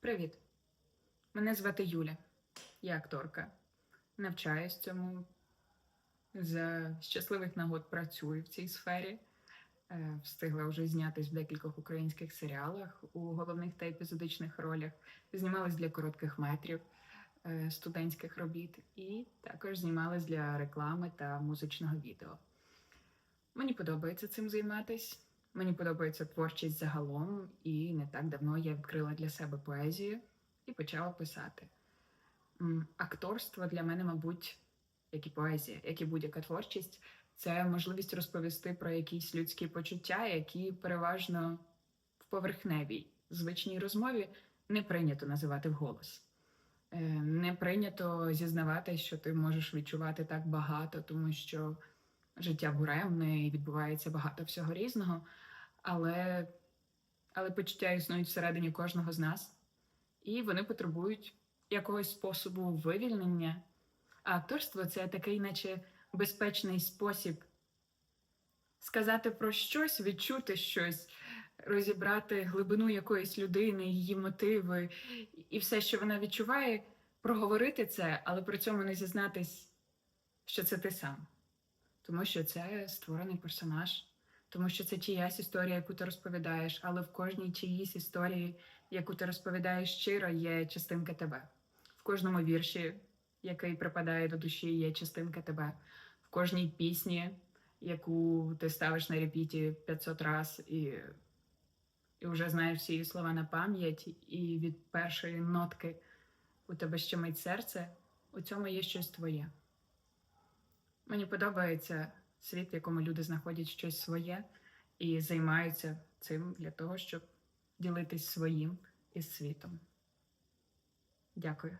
Привіт! Мене звати Юля. Я акторка. Навчаюсь цьому. За щасливих нагод працюю в цій сфері. Е, Встигла вже знятись в декількох українських серіалах у головних та епізодичних ролях. Знімалась для коротких метрів е, студентських робіт, і також знімалась для реклами та музичного відео. Мені подобається цим займатись. Мені подобається творчість загалом, і не так давно я відкрила для себе поезію і почала писати. Акторство для мене, мабуть, як і поезія, як і будь-яка творчість, це можливість розповісти про якісь людські почуття, які переважно в поверхневій звичній розмові не прийнято називати вголос. Е, Не прийнято зізнавати, що ти можеш відчувати так багато, тому що життя буремне і відбувається багато всього різного, але, але почуття існують всередині кожного з нас, і вони потребують якогось способу вивільнення. А акторство це такий, наче безпечний спосіб сказати про щось, відчути щось, розібрати глибину якоїсь людини, її мотиви і все, що вона відчуває, проговорити це, але при цьому не зізнатись, що це ти сам. Тому що це створений персонаж, тому що це чиясь історія, яку ти розповідаєш, але в кожній чиїсь історії, яку ти розповідаєш щиро, є частинка тебе. В кожному вірші, який припадає до душі, є частинка тебе. В кожній пісні, яку ти ставиш на репіті 500 раз і, і вже знаєш всі її слова на пам'ять, і від першої нотки у тебе щемить серце, у цьому є щось твоє. Мені подобається світ, в якому люди знаходять щось своє і займаються цим для того, щоб ділитись своїм із світом. Дякую.